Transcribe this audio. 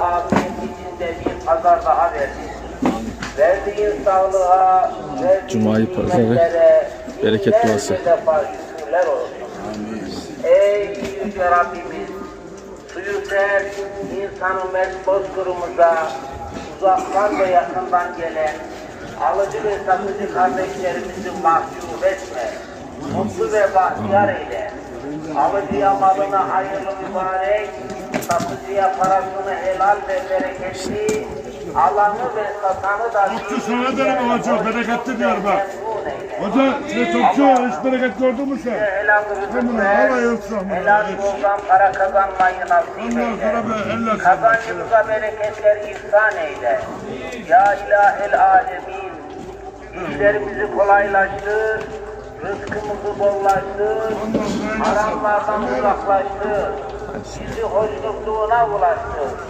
afiyet içinde bir pazar daha verdi. Verdiğin sağlığa, verdiğin Cuma'yı pazarı, bereket duası. Ey Yüce Rabbimiz, suyu ser, insanı mest bozkırımıza, uzaktan ve yakından gelen, alıcı ve satıcı kardeşlerimizi mahcup etme. Mutlu ve bahtiyar eyle. Alıcıya malını hayırlı mübarek, satıcıya parasını helal ve bereketli, alanı ve satanı da Topçu sana derim ama çok bereketli diyor bak. Hoca ne topçu hiç bereket gördün mü sen? Helal rızık Tamam, ver, Allah yolsun ama. helal yoldan para kazanmayı nasip eyle. Kazancımıza bereketler ihsan eyle. Ya ilahel alemin, işlerimizi kolaylaştır, rızkımızı bollaştır, haramlardan uzaklaştır, Şu hoşnutluğuna ulaştı.